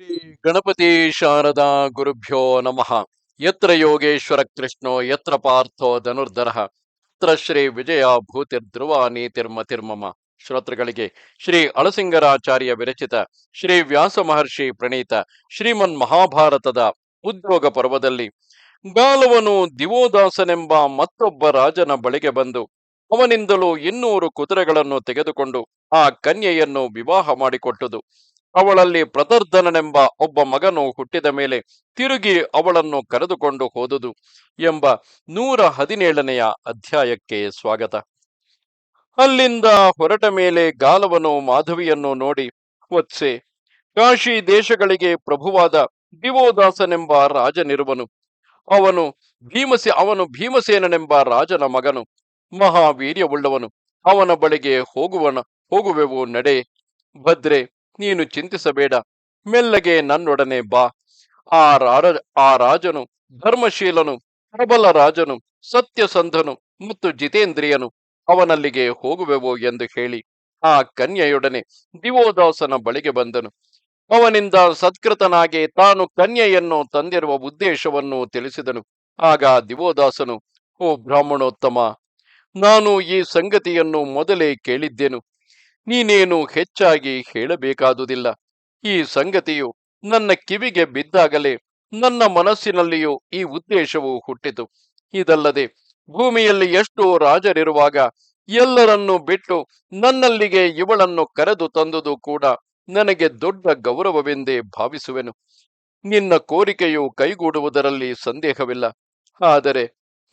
ಶ್ರೀ ಗಣಪತಿ ಶಾರದಾ ಗುರುಭ್ಯೋ ನಮಃ. ಯತ್ರ ಯೋಗೇಶ್ವರ ಕೃಷ್ಣೋ, ಯತ್ರ ಪಾರ್ಥೋ ಧನುರ್ಧರ, ಯತ್ರ ಶ್ರೀ ವಿಜಯ ಭೂತಿರ್ಧ್ರುವ ನೀತಿರ್ಮತಿರ್ಮಮ ಶ್ರೋತೃಗಳಿಗೆ ಶ್ರೀ ಅಳಸಿಂಗರಾಚಾರ್ಯ ವಿರಚಿತ ಶ್ರೀ ವ್ಯಾಸ ಮಹರ್ಷಿ ಪ್ರಣೀತ ಶ್ರೀಮನ್ ಮಹಾಭಾರತದ ಉದ್ಯೋಗ ಪರ್ವದಲ್ಲಿ ಗಾಲವನು ದಿವೋದಾಸನೆಂಬ ಮತ್ತೊಬ್ಬ ರಾಜನ ಬಳಿಗೆ ಬಂದು ಅವನಿಂದಲೂ ಇನ್ನೂರು ಕುದುರೆಗಳನ್ನು ತೆಗೆದುಕೊಂಡು ಆ ಕನ್ಯೆಯನ್ನು ವಿವಾಹ ಮಾಡಿಕೊಟ್ಟುದು. ಅವಳಲ್ಲಿ ಪ್ರದರ್ಧನನೆಂಬ ಒಬ್ಬ ಮಗನು ಹುಟ್ಟಿದ ಮೇಲೆ ತಿರುಗಿ ಅವಳನ್ನು ಕರೆದುಕೊಂಡು ಹೋದುದು ಎಂಬ ನೂರ ಹದಿನೇಳನೆಯ ಅಧ್ಯಾಯಕ್ಕೆ ಸ್ವಾಗತ. ಅಲ್ಲಿಂದ ಹೊರಟ ಮೇಲೆ ಗಾಲವನು ಮಾಧವಿಯನ್ನು ನೋಡಿ, ವತ್ಸೆ, ಕಾಶಿ ದೇಶಗಳಿಗೆ ಪ್ರಭುವಾದ ದಿವೋದಾಸನೆಂಬ ರಾಜನಿರುವನು. ಅವನು ಭೀಮಸೆ, ಅವನು ಭೀಮಸೇನನೆಂಬ ರಾಜನ ಮಗನು. ಮಹಾವೀರ್ಯವುಳ್ಳವನು. ಅವನ ಬಳಿಗೆ ಹೋಗುವನ, ಹೋಗುವೆವು ನಡೆ. ಭದ್ರೆ ನೀನು ಚಿಂತಿಸಬೇಡ, ಮೆಲ್ಲಗೆ ನನ್ನೊಡನೆ ಬಾ. ಆ ಆ ರಾಜನು, ಧರ್ಮಶೀಲನು, ಪ್ರಬಲ ರಾಜನು, ಸತ್ಯಸಂಧನು ಮತ್ತು ಜಿತೇಂದ್ರಿಯನು ಅವನಲ್ಲಿಗೆ ಹೋಗುವೆವು ಎಂದು ಹೇಳಿ ಆ ಕನ್ಯೆಯೊಡನೆ ದಿವೋದಾಸನ ಬಳಿಗೆ ಬಂದನು. ಅವನಿಂದ ಸತ್ಕೃತನಾಗಿ ತಾನು ಕನ್ಯೆಯನ್ನು ತಂದಿರುವ ಉದ್ದೇಶವನ್ನು ತಿಳಿಸಿದನು. ಆಗ ದಿವೋದಾಸನು, ಓ ಬ್ರಾಹ್ಮಣೋತ್ತಮ, ನಾನು ಈ ಸಂಗತಿಯನ್ನು ಮೊದಲೇ ಕೇಳಿದ್ದೆನು? ನೀನೇನು ಹೆಚ್ಚಾಗಿ ಹೇಳಬೇಕಾದುದಿಲ್ಲ. ಈ ಸಂಗತಿಯು ನನ್ನ ಕಿವಿಗೆ ಬಿದ್ದಾಗಲೇ ನನ್ನ ಮನಸ್ಸಿನಲ್ಲಿಯೂ ಈ ಉದ್ದೇಶವು ಹುಟ್ಟಿತು. ಇದಲ್ಲದೆ ಭೂಮಿಯಲ್ಲಿ ಎಷ್ಟು ರಾಜರಿರುವಾಗ ಎಲ್ಲರನ್ನೂ ಬಿಟ್ಟು ನನ್ನಲ್ಲಿಗೆ ಇವಳನ್ನು ಕರೆದು ತಂದುದು ಕೂಡ ನನಗೆ ದೊಡ್ಡ ಗೌರವವೆಂದೇ ಭಾವಿಸುವೆನು. ನಿನ್ನ ಕೋರಿಕೆಯು ಕೈಗೂಡುವುದರಲ್ಲಿ ಸಂದೇಹವಿಲ್ಲ. ಆದರೆ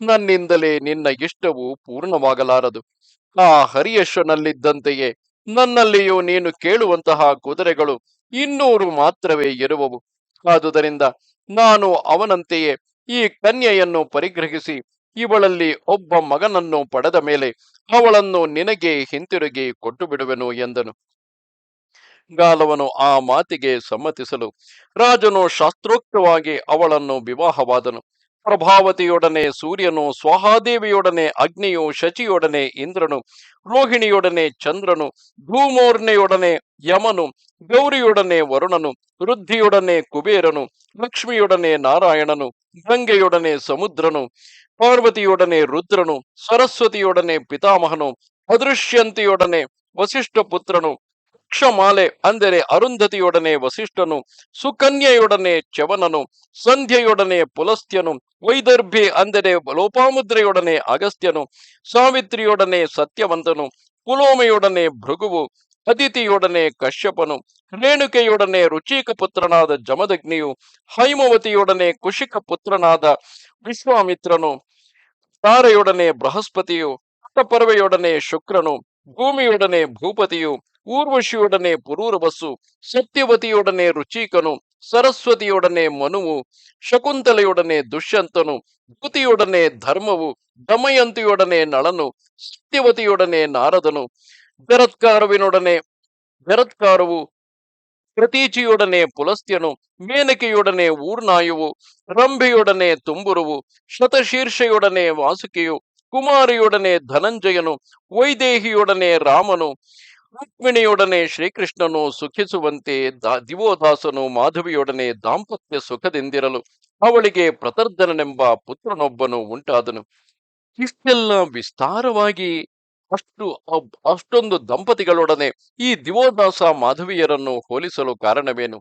ನನ್ನಿಂದಲೇ ನಿನ್ನ ಇಷ್ಟವು ಪೂರ್ಣವಾಗಲಾರದು. ಆ ಹರಿಯಶ್ವನಲ್ಲಿದ್ದಂತೆಯೇ ನನ್ನಲ್ಲಿಯೂ ನೀನು ಕೇಳುವಂತಹ ಕುದುರೆಗಳು ಇನ್ನೂರು ಮಾತ್ರವೇ ಇರುವವು. ಆದುದರಿಂದ ನಾನು ಅವನಂತೆಯೇ ಈ ಕನ್ಯೆಯನ್ನು ಪರಿಗ್ರಹಿಸಿ ಇವಳಲ್ಲಿ ಒಬ್ಬ ಮಗನನ್ನು ಪಡೆದ ಮೇಲೆ ಅವಳನ್ನು ನಿನಗೆ ಹಿಂತಿರುಗಿ ಕೊಟ್ಟು ಬಿಡುವೆನು ಎಂದನು. ಗಾಲವನು ಆ ಮಾತಿಗೆ ಸಮ್ಮತಿಸಲು ರಾಜನು ಶಾಸ್ತ್ರೋಕ್ತವಾಗಿ ಅವಳನ್ನು ವಿವಾಹವಾದನು. ಪ್ರಭಾವತಿಯೊಡನೆ ಸೂರ್ಯನು, ಸ್ವಹಾದೇವಿಯೊಡನೆ ಅಗ್ನಿಯು, ಶಚಿಯೊಡನೆ ಇಂದ್ರನು, ರೋಹಿಣಿಯೊಡನೆ ಚಂದ್ರನು, ಭೂಮೋರ್ನೆಯೊಡನೆ ಯಮನು, ಗೌರಿಯೊಡನೆ ವರುಣನು, ವೃದ್ಧಿಯೊಡನೆ ಕುಬೇರನು, ಲಕ್ಷ್ಮಿಯೊಡನೆ ನಾರಾಯಣನು, ಗಂಗೆಯೊಡನೆ ಸಮುದ್ರನು, ಪಾರ್ವತಿಯೊಡನೆ ರುದ್ರನು, ಸರಸ್ವತಿಯೊಡನೆ ಪಿತಾಮಹನು ಅದೃಶ್ಯಂತಿಯೊಡನೆ ವಸಿಷ್ಠ ಪುತ್ರನು ಕ್ಷಮಾಲೆ ಅಂದರೆ ಅರುಂಧತಿಯೊಡನೆ ವಸಿಷ್ಠನು, ಸುಕನ್ಯೆಯೊಡನೆ ಚವನನು ಸಂಧ್ಯೆಯೊಡನೆ ಪುಲಸ್ತ್ಯನು, ವೈದರ್ಭಿ ಅಂದರೆ ಲೋಪಾಮುದ್ರೆಯೊಡನೆ ಅಗಸ್ತ್ಯನು, ಸಾವಿತ್ರಿಯೊಡನೆ ಸತ್ಯವಂತನು, ಕುಲೋಮೆಯೊಡನೆ ಭೃಗುವು, ಅದಿತಿಯೊಡನೆ ಕಶ್ಯಪನು, ರೇಣುಕೆಯೊಡನೆ ರುಚಿಕ ಪುತ್ರನಾದ ಜಮದಗ್ನಿಯು, ಹೈಮವತಿಯೊಡನೆ ಕುಶಿಕ ಪುತ್ರನಾದ ವಿಶ್ವಾಮಿತ್ರನು, ತಾರೆಯೊಡನೆ ಬೃಹಸ್ಪತಿಯು ಪರ್ವೆಯೊಡನೆ ಶುಕ್ರನು, ಭೂಮಿಯೊಡನೆ ಭೂಪತಿಯು ಊರ್ವಶಿಯೊಡನೆ ಪುರೂರವಸ್ಸು ಸತ್ಯವತಿಯೊಡನೆ ರುಚಿಕನು, ಸರಸ್ವತಿಯೊಡನೆ ಮನುವು, ಶಕುಂತಲೆಯೊಡನೆ ದುಷ್ಯಂತನು, ಧೃತಿಯೊಡನೆ ಧರ್ಮವು, ದಮಯಂತಿಯೊಡನೆ ನಳನು, ಸತ್ಯವತಿಯೊಡನೆ ನಾರದನು ಜರತ್ಕಾರವಿನೊಡನೆ ಜರತ್ಕಾರವು ಪ್ರತೀಚಿಯೊಡನೆ ಪುಲಸ್ತ್ಯನು, ಮೇನಕೆಯೊಡನೆ ಊರ್ನಾಯುವು, ರಂಭೆಯೊಡನೆ ತುಂಬುರುವು, ಶತಶೀರ್ಷೆಯೊಡನೆ ವಾಸುಕಿಯು, ಕುಮಾರಿಯೊಡನೆ ಧನಂಜಯನು, ವೈದೇಹಿಯೊಡನೆ ರಾಮನು ರುಕ್ಮಿಣಿಯೊಡನೆ ಶ್ರೀಕೃಷ್ಣನು ಸುಖಿಸುವಂತೆ ದಿವೋದಾಸನು ಮಾಧವಿಯೊಡನೆ ದಾಂಪತ್ಯ ಸುಖದಿಂದಿರಲು ಅವಳಿಗೆ ಪ್ರತರ್ಧನನೆಂಬ ಪುತ್ರನೊಬ್ಬನು ಉಂಟಾದನು. ಇಷ್ಟೆಲ್ಲ ವಿಸ್ತಾರವಾಗಿ ಅಷ್ಟು ಅಷ್ಟೊಂದು ದಂಪತಿಗಳೊಡನೆ ಈ ದಿವೋದಾಸ ಮಾಧವಿಯರನ್ನು ಹೋಲಿಸಲು ಕಾರಣವೇನು?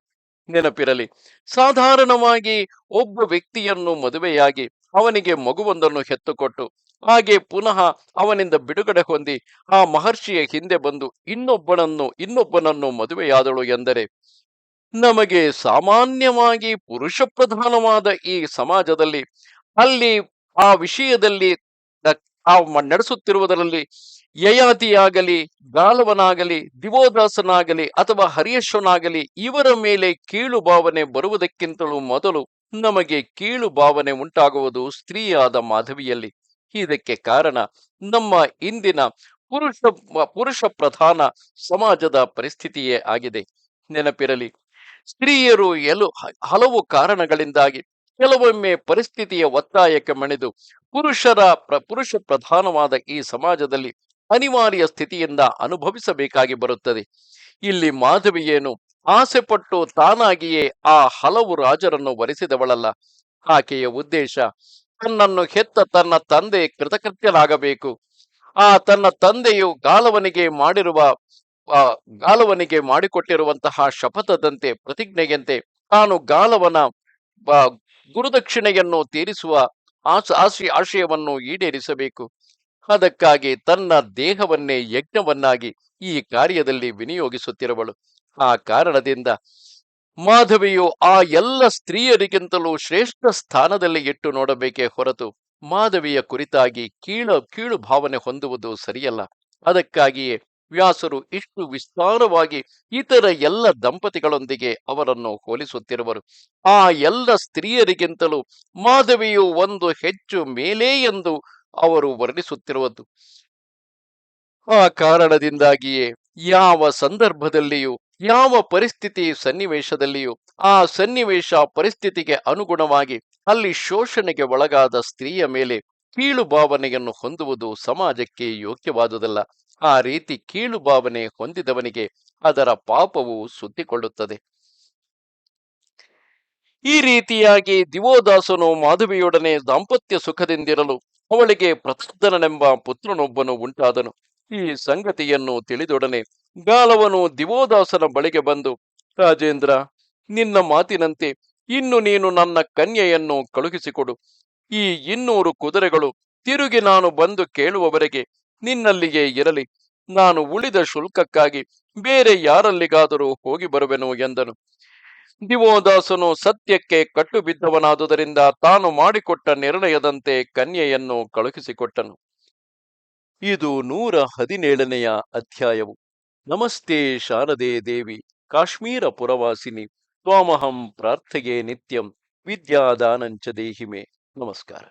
ನೆನಪಿರಲಿ, ಸಾಧಾರಣವಾಗಿ ಒಬ್ಬ ವ್ಯಕ್ತಿಯನ್ನು ಮದುವೆಯಾಗಿ ಅವನಿಗೆ ಮಗುವೊಂದನ್ನು ಹೆತ್ತುಕೊಟ್ಟು ಹಾಗೆ ಪುನಃ ಅವನಿಂದ ಬಿಡುಗಡೆ ಹೊಂದಿ ಆ ಮಹರ್ಷಿಯ ಹಿಂದೆ ಬಂದು ಇನ್ನೊಬ್ಬನನ್ನು ಇನ್ನೊಬ್ಬನನ್ನು ಮದುವೆಯಾದಳು ಎಂದರೆ, ನಮಗೆ ಸಾಮಾನ್ಯವಾಗಿ ಪುರುಷ ಪ್ರಧಾನವಾದ ಈ ಸಮಾಜದಲ್ಲಿ ಅಲ್ಲಿ ಆ ವಿಷಯದಲ್ಲಿ ಆ ನಡೆಸುತ್ತಿರುವುದರಲ್ಲಿ ಯಯಾತಿಯಾಗಲಿ, ಗಾಲವನಾಗಲಿ, ದಿವೋದಾಸನಾಗಲಿ ಅಥವಾ ಹರಿಯಶ್ವನಾಗಲಿ ಇವರ ಮೇಲೆ ಕೀಳು ಭಾವನೆ ಬರುವುದಕ್ಕಿಂತಲೂ ಮೊದಲು ನಮಗೆ ಕೀಳು ಭಾವನೆ ಉಂಟಾಗುವುದು ಸ್ತ್ರೀಯಾದ ಮಾಧವಿಯಲ್ಲಿ. ಇದಕ್ಕೆ ಕಾರಣ ನಮ್ಮ ಇಂದಿನ ಪುರುಷ ಪುರುಷ ಪ್ರಧಾನ ಸಮಾಜದ ಪರಿಸ್ಥಿತಿಯೇ ಆಗಿದೆ. ನೆನಪಿರಲಿ, ಸ್ತ್ರೀಯರು ಎಲು, ಹಲವು ಕಾರಣಗಳಿಂದಾಗಿ ಕೆಲವೊಮ್ಮೆ ಪರಿಸ್ಥಿತಿಯ ಒತ್ತಾಯಕ್ಕೆ ಮಣಿದು ಪುರುಷರ ಪುರುಷ ಪ್ರಧಾನವಾದ ಈ ಸಮಾಜದಲ್ಲಿ ಅನಿವಾರ್ಯ ಸ್ಥಿತಿಯಿಂದ ಅನುಭವಿಸಬೇಕಾಗಿ ಬರುತ್ತದೆ. ಇಲ್ಲಿ ಮಾಧವಿಯೇನು ಆಸೆಪಟ್ಟು ತಾನಾಗಿಯೇ ಆ ಹಲವು ರಾಜರನ್ನು ವರಿಸಿದವಳಲ್ಲ. ಆಕೆಯ ಉದ್ದೇಶ ತನ್ನನ್ನು ಹೆತ್ತ ತನ್ನ ತಂದೆ ಕೃತಕೃತ್ಯನಾಗಬೇಕು ಆ ತನ್ನ ತಂದೆಯು ಗಾಲವನಿಗೆ ಮಾಡಿರುವ ಗಾಲವನಿಗೆ ಮಾಡಿಕೊಟ್ಟಿರುವಂತಹ ಶಪಥದಂತೆ, ಪ್ರತಿಜ್ಞೆಯಂತೆ ತಾನು ಗಾಲವನ ಗುರುದಕ್ಷಿಣೆಯನ್ನು ತೀರಿಸುವ ಆಸ ಆಶಯ ಆಶಯವನ್ನು ಈಡೇರಿಸಬೇಕು. ಅದಕ್ಕಾಗಿ ತನ್ನ ದೇಹವನ್ನೇ ಯಜ್ಞವನ್ನಾಗಿ ಈ ಕಾರ್ಯದಲ್ಲಿ ವಿನಿಯೋಗಿಸುತ್ತಿರುವಳು. ಆ ಕಾರಣದಿಂದ ಮಾಧವಿಯು ಆ ಎಲ್ಲ ಸ್ತ್ರೀಯರಿಗಿಂತಲೂ ಶ್ರೇಷ್ಠ ಸ್ಥಾನದಲ್ಲಿ ಇಟ್ಟು ನೋಡಬೇಕೇ ಹೊರತು ಮಾಧವಿಯ ಕುರಿತಾಗಿ ಕೀಳು ಕೀಳು ಭಾವನೆ ಹೊಂದುವುದು ಸರಿಯಲ್ಲ. ಅದಕ್ಕಾಗಿಯೇ ವ್ಯಾಸರು ಇಷ್ಟು ವಿಸ್ತಾರವಾಗಿ ಇತರ ಎಲ್ಲ ದಂಪತಿಗಳೊಂದಿಗೆ ಅವರನ್ನು ಹೋಲಿಸುತ್ತಿರುವರು. ಆ ಎಲ್ಲ ಸ್ತ್ರೀಯರಿಗಿಂತಲೂ ಮಾಧವಿಯು ಒಂದು ಹೆಚ್ಚು ಮೇಲೆ ಎಂದು ಅವರು ವರ್ಣಿಸುತ್ತಿರುವುದು. ಆ ಕಾರಣದಿಂದಾಗಿಯೇ ಯಾವ ಸಂದರ್ಭದಲ್ಲಿಯೂ, ಯಾವ ಪರಿಸ್ಥಿತಿ ಸನ್ನಿವೇಶದಲ್ಲಿಯೂ, ಆ ಸನ್ನಿವೇಶ ಪರಿಸ್ಥಿತಿಗೆ ಅನುಗುಣವಾಗಿ ಅಲ್ಲಿ ಶೋಷಣೆಗೆ ಒಳಗಾದ ಸ್ತ್ರೀಯ ಮೇಲೆ ಕೀಳು ಭಾವನೆಯನ್ನು ಹೊಂದುವುದು ಸಮಾಜಕ್ಕೆ ಯೋಗ್ಯವಾದುದಲ್ಲ. ಆ ರೀತಿ ಕೀಳು ಭಾವನೆ ಹೊಂದಿದವನಿಗೆ ಅದರ ಪಾಪವು ಸುತ್ತಿಕೊಳ್ಳುತ್ತದೆ ಈ ರೀತಿಯಾಗಿ ದಿವೋದಾಸನು ಮಾಧವಿಯೊಡನೆ ದಾಂಪತ್ಯ ಸುಖದಿಂದಿರಲು ಅವಳಿಗೆ ಪ್ರತರ್ಧನನೆಂಬ ಪುತ್ರನೊಬ್ಬನು ಉಂಟಾದನು. ಈ ಸಂಗತಿಯನ್ನು ತಿಳಿದೊಡನೆ ಗಾಲವನು ದಿವೋದಾಸನ ಬಳಿಗೆ ಬಂದು, ರಾಜೇಂದ್ರ, ನಿನ್ನ ಮಾತಿನಂತೆ ಇನ್ನು ನೀನು ನನ್ನ ಕನ್ಯೆಯನ್ನು ಕಳುಹಿಸಿಕೊಡು. ಈ ಇನ್ನೂರು ಕುದುರೆಗಳು ತಿರುಗಿ ನಾನು ಬಂದು ಕೇಳುವವರೆಗೆ ನಿನ್ನಲ್ಲಿಯೇ ಇರಲಿ. ನಾನು ಉಳಿದ ಶುಲ್ಕಕ್ಕಾಗಿ ಬೇರೆ ಯಾರಲ್ಲಿಗಾದರೂ ಹೋಗಿ ಬರುವೆನು ಎಂದನು. ದಿವೋದಾಸನು ಸತ್ಯಕ್ಕೆ ಕಟ್ಟುಬಿದ್ದವನಾದುದರಿಂದ ತಾನು ಮಾಡಿಕೊಟ್ಟ ನಿರ್ಣಯದಂತೆ ಕನ್ಯೆಯನ್ನು ಕಳುಹಿಸಿಕೊಟ್ಟನು. ಇದು ನೂರ ಹದಿನೇಳನೆಯ ಅಧ್ಯಾಯವು. ನಮಸ್ತೆ ಶಾರದೆ ದೇವಿ, ಕಾಶ್ಮೀರ ಪುರವಾಸಿನಿ, ತ್ವಾಮಹಂ ಪ್ರಾರ್ಥೆಗೆ ನಿತ್ಯಂ ವಿದ್ಯಾದಾನಂಚ ದೇಹಿಮೆ. ನಮಸ್ಕಾರ.